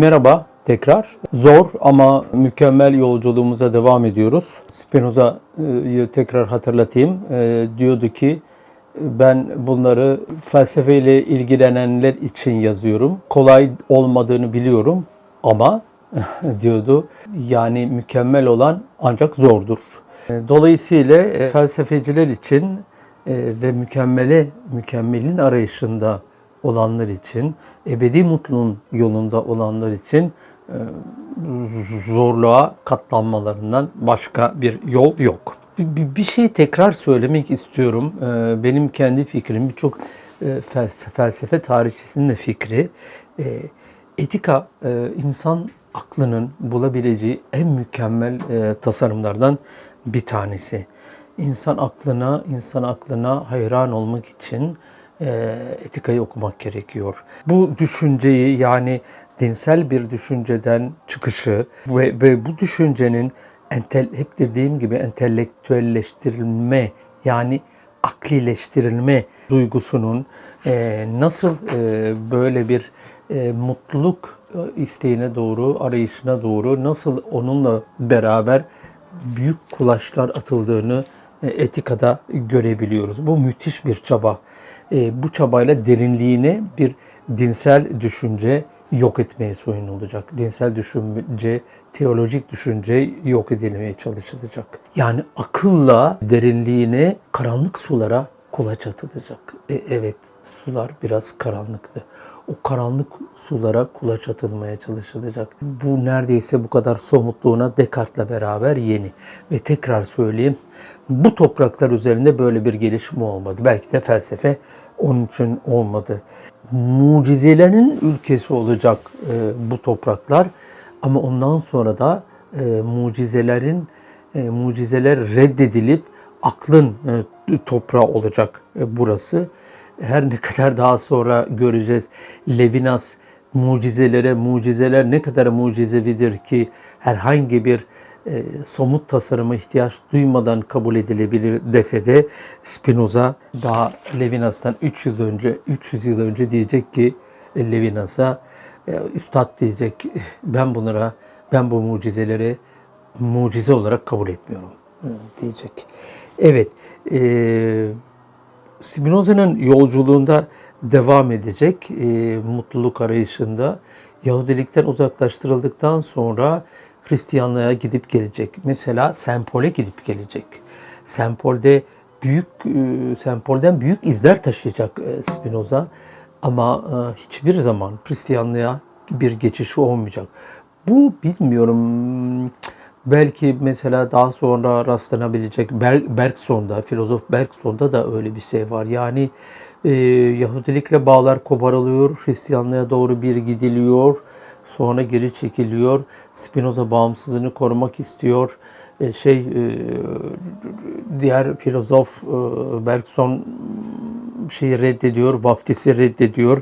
Merhaba tekrar. Zor ama mükemmel yolculuğumuza devam ediyoruz. Spinoza'yı tekrar hatırlatayım. Ee, diyordu ki ben bunları felsefeyle ilgilenenler için yazıyorum. Kolay olmadığını biliyorum ama diyordu yani mükemmel olan ancak zordur. Ee, Dolayısıyla e, felsefeciler için e, ve mükemmele, mükemmelin arayışında olanlar için, ebedi mutluluğun yolunda olanlar için e, zorluğa katlanmalarından başka bir yol yok. Bir, şey tekrar söylemek istiyorum. E, Benim kendi fikrim, birçok e, felse- felsefe tarihçisinin de fikri. Etika, insan aklının bulabileceği en mükemmel tasarımlardan bir tanesi. İnsan aklına, insan aklına hayran olmak için e, etikayı okumak gerekiyor. Bu düşünceyi yani dinsel bir düşünceden çıkışı ve, ve bu düşüncenin entel, hep dediğim gibi entelektüelleştirilme yani aklileştirilme duygusunun e, nasıl e, böyle bir e, mutluluk e, isteğine doğru, arayışına doğru nasıl onunla beraber büyük kulaçlar atıldığını e, etikada görebiliyoruz. Bu müthiş bir çaba. E, bu çabayla derinliğine bir dinsel düşünce yok etmeye soyun olacak. Dinsel düşünce, teolojik düşünce yok edilmeye çalışılacak. Yani akılla derinliğine, karanlık sulara kulaç atılacak. E, evet, sular biraz karanlıktı. O karanlık sulara kulaç atılmaya çalışılacak. Bu neredeyse bu kadar somutluğuna Descartes'le beraber yeni. Ve tekrar söyleyeyim, bu topraklar üzerinde böyle bir gelişme olmadı. Belki de felsefe onun için olmadı. Mucizelerin ülkesi olacak e, bu topraklar ama ondan sonra da e, mucizelerin e, mucizeler reddedilip aklın e, toprağı olacak e, burası. Her ne kadar daha sonra göreceğiz Levinas mucizelere mucizeler ne kadar mucizevidir ki herhangi bir e, somut tasarıma ihtiyaç duymadan kabul edilebilir dese de Spinoza daha Levinas'tan 300 önce 300 yıl önce diyecek ki e, Levinas'a e, üstad diyecek ben bunlara ben bu mucizeleri mucize olarak kabul etmiyorum diyecek. Evet. E, Spinoza'nın yolculuğunda devam edecek e, mutluluk arayışında Yahudilikten uzaklaştırıldıktan sonra Hristiyanlığa gidip gelecek. Mesela Sempol'e gidip gelecek. Sempol'de büyük e, Sempol'den büyük izler taşıyacak e, Spinoza ama e, hiçbir zaman Hristiyanlığa bir geçişi olmayacak. Bu bilmiyorum belki mesela daha sonra rastlanabilecek Ber- Bergson'da, filozof Bergson'da da öyle bir şey var. Yani e, Yahudilikle bağlar koparılıyor, Hristiyanlığa doğru bir gidiliyor, sonra geri çekiliyor. Spinoza bağımsızlığını korumak istiyor. E, şey e, diğer filozof e, Bergson şeyi reddediyor, vaftisi reddediyor.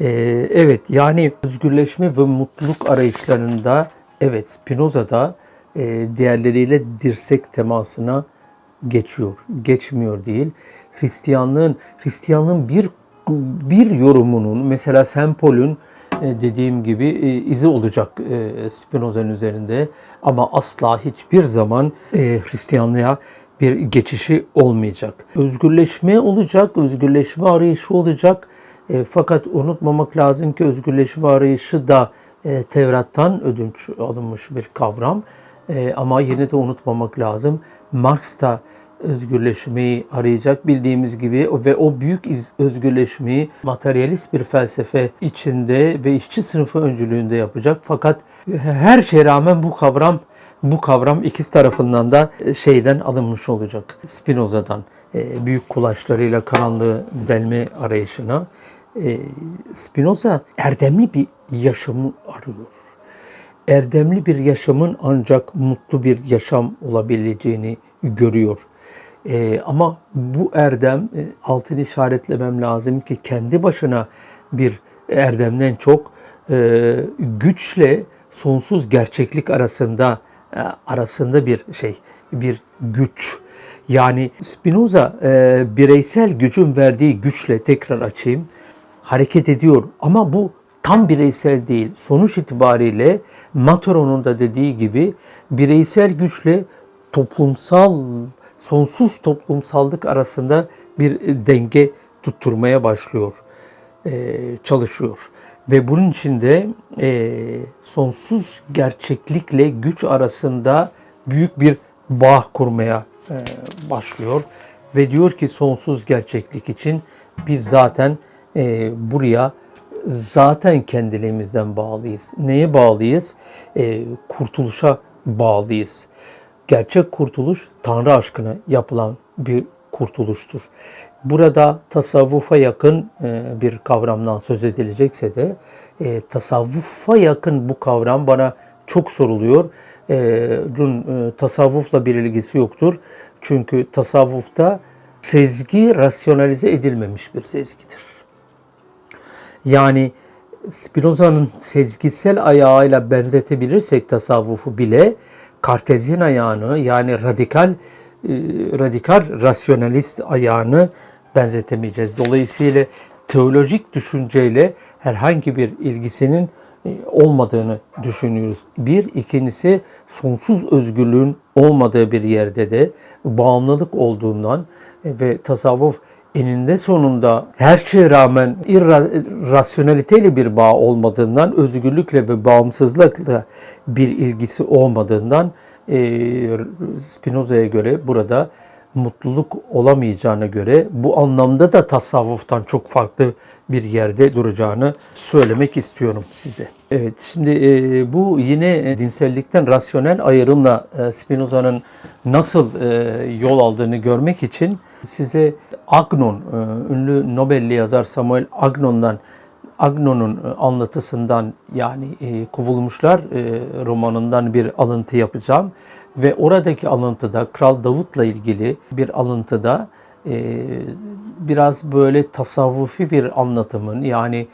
E, evet yani özgürleşme ve mutluluk arayışlarında evet Spinoza'da e, diğerleriyle dirsek temasına geçiyor. Geçmiyor değil. Hristiyanlığın Hristiyanlığın bir bir yorumunun mesela Sempol'ün e, dediğim gibi e, izi olacak e, Spinoza'nın üzerinde ama asla hiçbir zaman Hristiyanlığa bir geçişi olmayacak. Özgürleşme olacak, özgürleşme arayışı olacak. Fakat unutmamak lazım ki özgürleşme arayışı da Tevrat'tan ödünç alınmış bir kavram. E, ama yine de unutmamak lazım. Marx da özgürleşmeyi arayacak bildiğimiz gibi ve o büyük iz- özgürleşmeyi materyalist bir felsefe içinde ve işçi sınıfı öncülüğünde yapacak. Fakat her şeye rağmen bu kavram bu kavram ikisi tarafından da şeyden alınmış olacak. Spinoza'dan e, büyük kulaçlarıyla karanlığı delme arayışına. E, Spinoza erdemli bir yaşamı arıyor erdemli bir yaşamın ancak mutlu bir yaşam olabileceğini görüyor. Ee, ama bu erdem e, altını işaretlemem lazım ki kendi başına bir erdemden çok e, güçle sonsuz gerçeklik arasında e, arasında bir şey bir güç. Yani Spinoza bireysel gücün verdiği güçle tekrar açayım hareket ediyor ama bu tam bireysel değil. Sonuç itibariyle Materon'un da dediği gibi bireysel güçle toplumsal, sonsuz toplumsallık arasında bir denge tutturmaya başlıyor, e, çalışıyor. Ve bunun içinde e, sonsuz gerçeklikle güç arasında büyük bir bağ kurmaya e, başlıyor. Ve diyor ki sonsuz gerçeklik için biz zaten e, buraya zaten kendiliğimizden bağlıyız. Neye bağlıyız? E, kurtuluşa bağlıyız. Gerçek kurtuluş Tanrı aşkına yapılan bir kurtuluştur. Burada tasavvufa yakın e, bir kavramdan söz edilecekse de e, tasavvufa yakın bu kavram bana çok soruluyor. E, bunun e, tasavvufla bir ilgisi yoktur. Çünkü tasavvufta sezgi rasyonalize edilmemiş bir sezgidir. Yani Spinoza'nın sezgisel ayağıyla benzetebilirsek tasavvufu bile kartezyen ayağını yani radikal e, radikal rasyonalist ayağını benzetemeyeceğiz. Dolayısıyla teolojik düşünceyle herhangi bir ilgisinin e, olmadığını düşünüyoruz. Bir, ikincisi sonsuz özgürlüğün olmadığı bir yerde de bağımlılık olduğundan e, ve tasavvuf eninde sonunda her şeye rağmen irrasyoneliteyle bir bağ olmadığından, özgürlükle ve bağımsızlıkla bir ilgisi olmadığından e, Spinoza'ya göre burada mutluluk olamayacağına göre bu anlamda da tasavvuftan çok farklı bir yerde duracağını söylemek istiyorum size. Evet şimdi e, bu yine dinsellikten rasyonel ayrımla e, Spinoza'nın nasıl e, yol aldığını görmek için size Agnon, e, ünlü Nobel'li yazar Samuel Agnon'dan Agnon'un e, anlatısından yani e, kovulmuşlar romanından bir alıntı yapacağım. Ve oradaki alıntıda Kral Davut'la ilgili bir alıntıda biraz böyle tasavvufi bir anlatımın yani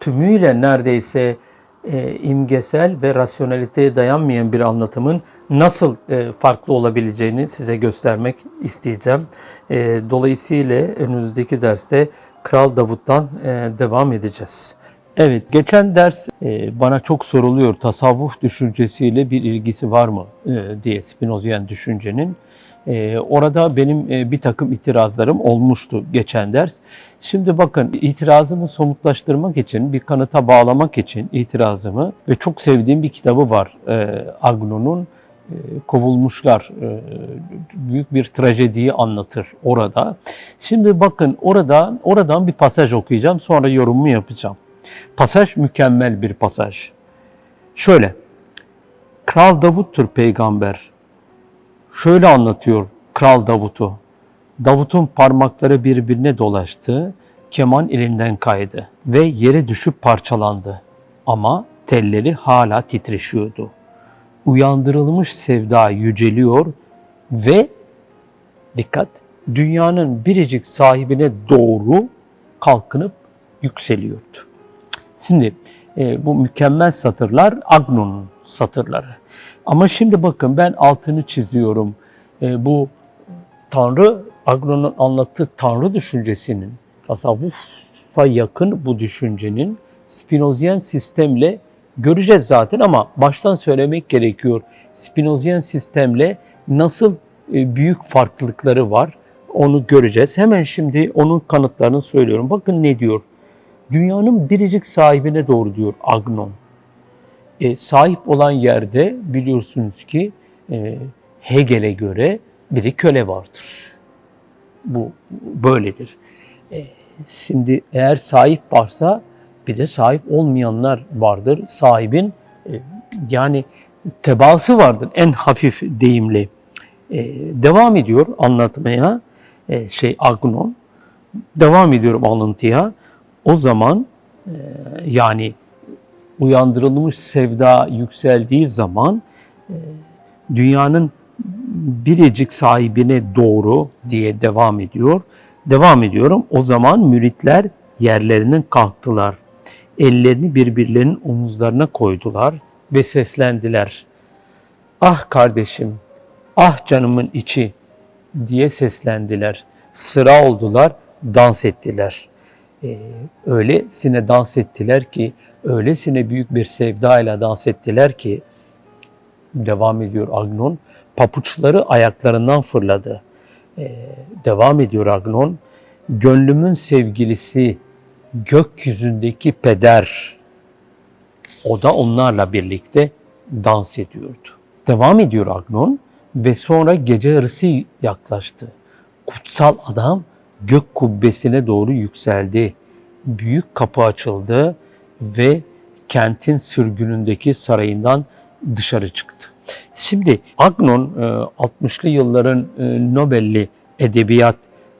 tümüyle neredeyse e, imgesel ve rasyonaliteye dayanmayan bir anlatımın nasıl e, farklı olabileceğini size göstermek isteyeceğim. E, dolayısıyla önümüzdeki derste Kral Davut'tan e, devam edeceğiz. Evet, geçen ders e, bana çok soruluyor tasavvuf düşüncesiyle bir ilgisi var mı e, diye Spinozian düşüncenin. E, orada benim e, bir takım itirazlarım olmuştu geçen ders. Şimdi bakın itirazımı somutlaştırmak için, bir kanıta bağlamak için itirazımı ve çok sevdiğim bir kitabı var e, Agnon'un e, kovulmuşlar e, büyük bir trajediyi anlatır orada. Şimdi bakın orada oradan bir pasaj okuyacağım sonra yorumumu yapacağım. Pasaj mükemmel bir pasaj. Şöyle. Kral Davut'tur peygamber. Şöyle anlatıyor Kral Davut'u. Davut'un parmakları birbirine dolaştı, keman elinden kaydı ve yere düşüp parçalandı. Ama telleri hala titreşiyordu. Uyandırılmış sevda yüceliyor ve dikkat dünyanın biricik sahibine doğru kalkınıp yükseliyordu. Şimdi e, bu mükemmel satırlar Agnon'un satırları. Ama şimdi bakın ben altını çiziyorum. E, bu Tanrı, Agnon'un anlattığı Tanrı düşüncesinin, tasavvufa yakın bu düşüncenin Spinozyen sistemle göreceğiz zaten ama baştan söylemek gerekiyor. Spinozyen sistemle nasıl e, büyük farklılıkları var onu göreceğiz. Hemen şimdi onun kanıtlarını söylüyorum. Bakın ne diyor? Dünyanın biricik sahibine doğru diyor Agnon. E, sahip olan yerde biliyorsunuz ki e, Hegel'e göre biri köle vardır. Bu böyledir. E, şimdi eğer sahip varsa bir de sahip olmayanlar vardır. Sahibin e, yani tebaası vardır en hafif deyimle. E, devam ediyor anlatmaya e, şey Agnon. Devam ediyorum alıntıya. O zaman e, yani uyandırılmış sevda yükseldiği zaman e, dünyanın biricik sahibine doğru diye devam ediyor. Devam ediyorum. O zaman müritler yerlerinden kalktılar. Ellerini birbirlerinin omuzlarına koydular ve seslendiler. Ah kardeşim, ah canımın içi diye seslendiler. Sıra oldular, dans ettiler. E, öylesine dans ettiler ki, öylesine büyük bir sevdayla dans ettiler ki, devam ediyor Agnon, papuçları ayaklarından fırladı. E, devam ediyor Agnon, gönlümün sevgilisi, gökyüzündeki peder, o da onlarla birlikte dans ediyordu. Devam ediyor Agnon ve sonra gece yarısı yaklaştı. Kutsal adam gök kubbesine doğru yükseldi. Büyük kapı açıldı ve kentin sürgünündeki sarayından dışarı çıktı. Şimdi Agnon e, 60'lı yılların e, Nobel'li edebiyat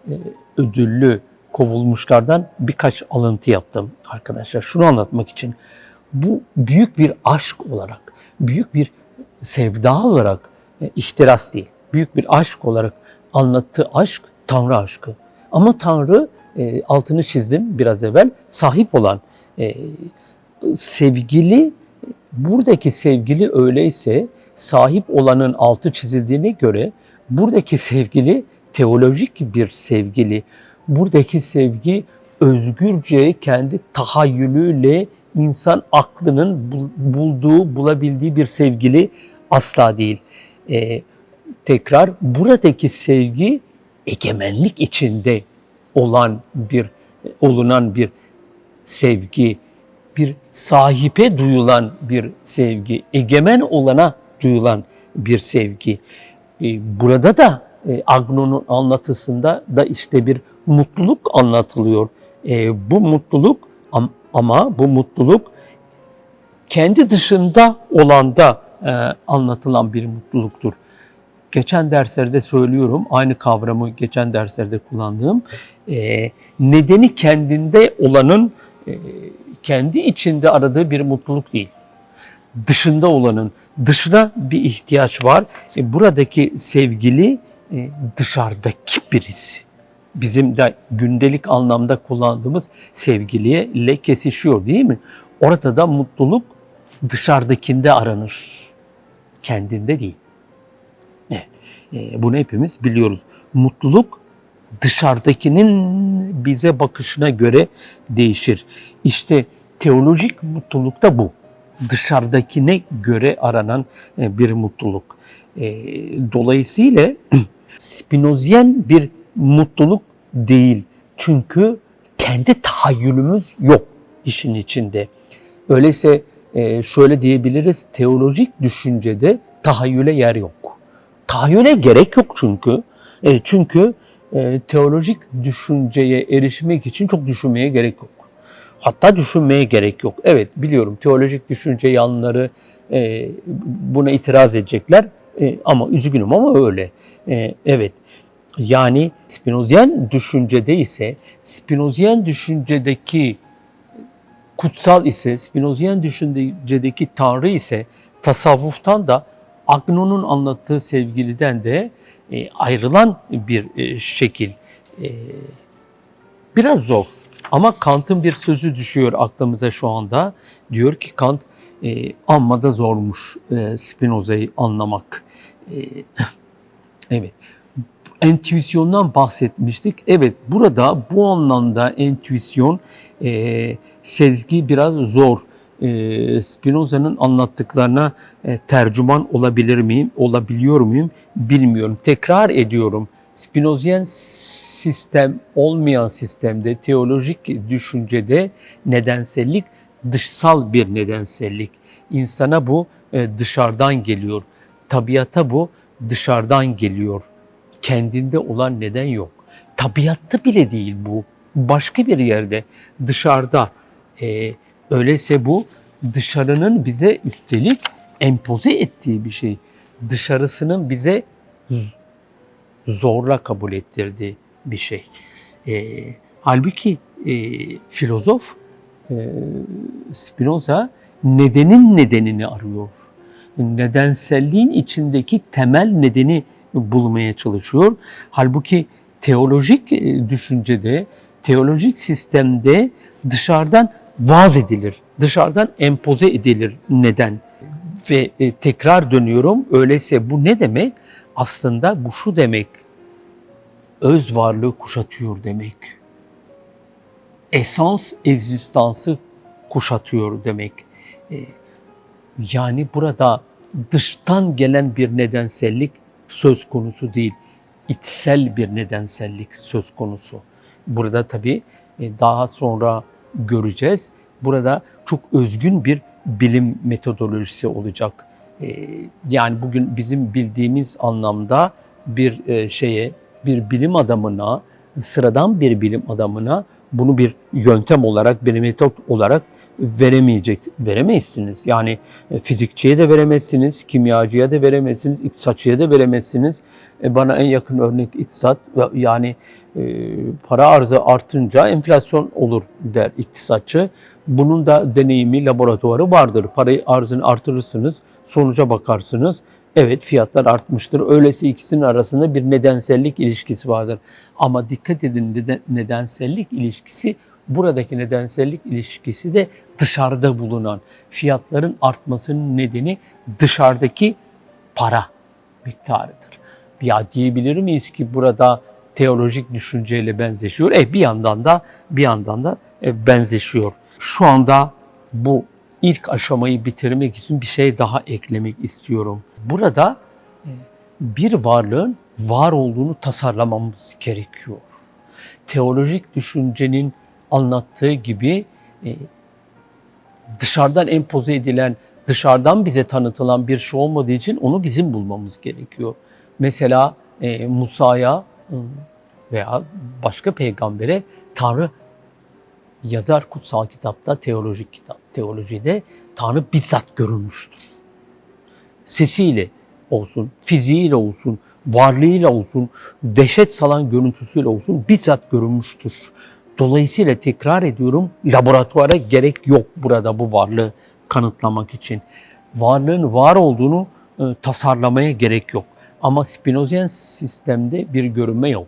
e, ödüllü kovulmuşlardan birkaç alıntı yaptım arkadaşlar. Şunu anlatmak için bu büyük bir aşk olarak, büyük bir sevda olarak e, ihtiras değil. Büyük bir aşk olarak anlattığı aşk Tanrı aşkı. Ama Tanrı e, altını çizdim biraz evvel sahip olan e, sevgili buradaki sevgili öyleyse sahip olanın altı çizildiğine göre buradaki sevgili teolojik bir sevgili. Buradaki sevgi özgürce kendi tahayyülüyle insan aklının bulduğu, bulabildiği bir sevgili asla değil. Ee, tekrar buradaki sevgi egemenlik içinde olan bir olunan bir sevgi, bir sahipe duyulan bir sevgi, egemen olana duyulan bir sevgi. Ee, burada da e, Agnon'un anlatısında da işte bir mutluluk anlatılıyor. E, bu mutluluk ama bu mutluluk kendi dışında olanda e, anlatılan bir mutluluktur. Geçen derslerde söylüyorum, aynı kavramı geçen derslerde kullandığım e, nedeni kendinde olanın e, kendi içinde aradığı bir mutluluk değil. Dışında olanın, dışına bir ihtiyaç var. E, buradaki sevgili e, dışarıdaki birisi bizim de gündelik anlamda kullandığımız sevgiliye ile kesişiyor değil mi? Orada da mutluluk dışarıdakinde aranır. Kendinde değil. E, bunu hepimiz biliyoruz. Mutluluk dışarıdakinin bize bakışına göre değişir. İşte teolojik mutluluk da bu. Dışarıdakine göre aranan e, bir mutluluk. E, dolayısıyla Spinozyen bir mutluluk değil. Çünkü kendi tahayyülümüz yok işin içinde. Öyleyse şöyle diyebiliriz, teolojik düşüncede tahayyüle yer yok. Tahayyüle gerek yok çünkü. E, çünkü e, teolojik düşünceye erişmek için çok düşünmeye gerek yok. Hatta düşünmeye gerek yok. Evet biliyorum teolojik düşünce yanları buna itiraz edecekler ama üzgünüm ama öyle. evet yani Spinozyen düşüncede ise Spinozyen düşüncedeki kutsal ise Spinozyen düşüncedeki Tanrı ise tasavvuftan da Agnon'un anlattığı sevgiliden de e, ayrılan bir e, şekil. E, biraz zor ama Kant'ın bir sözü düşüyor aklımıza şu anda. Diyor ki Kant e, amma da zormuş e, Spinoza'yı anlamak. Evet entüisyondan bahsetmiştik. Evet burada bu anlamda entüisyon, sezgi biraz zor. E, Spinoza'nın anlattıklarına e, tercüman olabilir miyim, olabiliyor muyum bilmiyorum. Tekrar ediyorum. Spinozyen sistem olmayan sistemde, teolojik düşüncede nedensellik dışsal bir nedensellik. İnsana bu e, dışarıdan geliyor. Tabiata bu dışarıdan geliyor kendinde olan neden yok. Tabiatta bile değil bu. Başka bir yerde, dışarıda. Ee, öyleyse bu dışarının bize üstelik empoze ettiği bir şey. Dışarısının bize zorla kabul ettirdiği bir şey. E, halbuki e, filozof e, Spinoza nedenin nedenini arıyor. Nedenselliğin içindeki temel nedeni bulmaya çalışıyor. Halbuki teolojik e, düşüncede, teolojik sistemde dışarıdan vaaz edilir, dışarıdan empoze edilir neden. Ve e, tekrar dönüyorum, öyleyse bu ne demek? Aslında bu şu demek, öz varlığı kuşatıyor demek. esans egzistansı kuşatıyor demek. E, yani burada dıştan gelen bir nedensellik söz konusu değil. içsel bir nedensellik söz konusu. Burada tabii e, daha sonra göreceğiz. Burada çok özgün bir bilim metodolojisi olacak. E, Yani bugün bizim bildiğimiz anlamda bir e, şeye, bir bilim adamına, sıradan bir bilim adamına bunu bir yöntem olarak, bir metot olarak veremeyecek, veremezsiniz. Yani e, fizikçiye de veremezsiniz, kimyacıya da veremezsiniz, iktisatçıya da veremezsiniz. E, Bana en yakın örnek iktisat, yani e, para arzı artınca enflasyon olur der iktisatçı. Bunun da deneyimi, laboratuvarı vardır. Parayı arzını artırırsınız, sonuca bakarsınız. Evet fiyatlar artmıştır. Öyleyse ikisinin arasında bir nedensellik ilişkisi vardır. Ama dikkat edin neden- nedensellik ilişkisi buradaki nedensellik ilişkisi de dışarıda bulunan fiyatların artmasının nedeni dışarıdaki para miktarıdır. Ya diyebilir miyiz ki burada teolojik düşünceyle benzeşiyor? E bir yandan da bir yandan da e, benzeşiyor. Şu anda bu ilk aşamayı bitirmek için bir şey daha eklemek istiyorum. Burada e, bir varlığın var olduğunu tasarlamamız gerekiyor. Teolojik düşüncenin anlattığı gibi e, dışarıdan empoze edilen, dışarıdan bize tanıtılan bir şey olmadığı için onu bizim bulmamız gerekiyor. Mesela e, Musa'ya veya başka peygambere Tanrı yazar kutsal kitapta, teolojik kitap, teolojide Tanrı bizzat görülmüştür. Sesiyle olsun, fiziğiyle olsun, varlığıyla olsun, dehşet salan görüntüsüyle olsun bizzat görülmüştür. Dolayısıyla tekrar ediyorum laboratuvara gerek yok burada bu varlığı kanıtlamak için. Varlığın var olduğunu e, tasarlamaya gerek yok. Ama Spinozian sistemde bir görünme yok.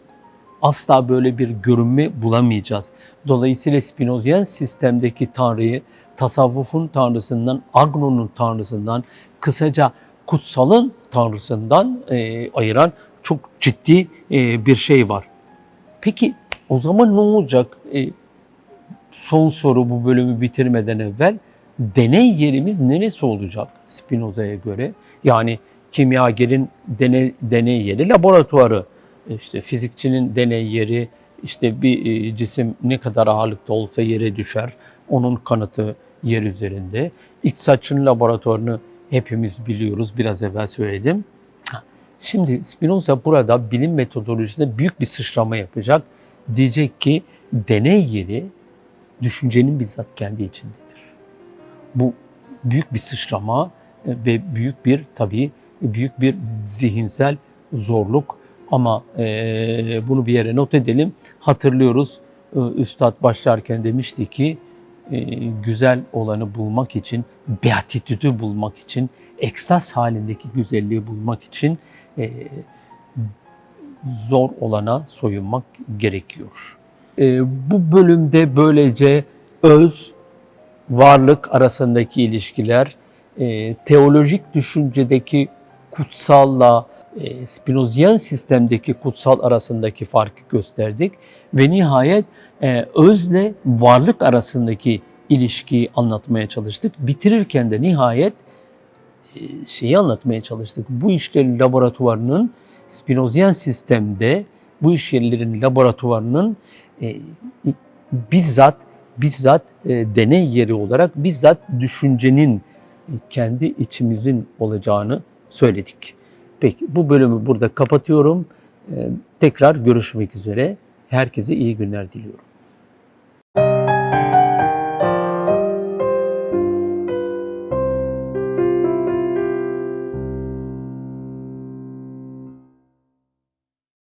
Asla böyle bir görünme bulamayacağız. Dolayısıyla Spinozian sistemdeki Tanrı'yı tasavvufun Tanrısından, Agnon'un Tanrısından, kısaca kutsalın Tanrısından e, ayıran çok ciddi e, bir şey var. Peki o zaman ne olacak? E, son soru bu bölümü bitirmeden evvel deney yerimiz neresi olacak Spinoza'ya göre? Yani kimyagerin deney, deney yeri laboratuvarı, işte fizikçinin deney yeri, işte bir e, cisim ne kadar ağırlıkta olsa yere düşer, onun kanıtı yer üzerinde. İktisatçının laboratuvarını hepimiz biliyoruz, biraz evvel söyledim. Şimdi Spinoza burada bilim metodolojisinde büyük bir sıçrama yapacak. Diyecek ki deney yeri düşüncenin bizzat kendi içindedir. Bu büyük bir sıçrama e, ve büyük bir tabii büyük bir zihinsel zorluk ama e, bunu bir yere not edelim. Hatırlıyoruz e, Üstad başlarken demişti ki e, güzel olanı bulmak için, beatitüdü bulmak için, ekstaz halindeki güzelliği bulmak için e, zor olana soyunmak gerekiyor. E, bu bölümde böylece öz, varlık arasındaki ilişkiler, e, teolojik düşüncedeki kutsalla e, Spinozian sistemdeki kutsal arasındaki farkı gösterdik ve nihayet e, özle varlık arasındaki ilişkiyi anlatmaya çalıştık. Bitirirken de nihayet e, şeyi anlatmaya çalıştık. Bu işlerin laboratuvarının Spinozian sistemde bu iş laboratuvarının e, bizzat bizzat e, deney yeri olarak bizzat düşüncenin kendi içimizin olacağını söyledik. Peki bu bölümü burada kapatıyorum. E, tekrar görüşmek üzere. Herkese iyi günler diliyorum.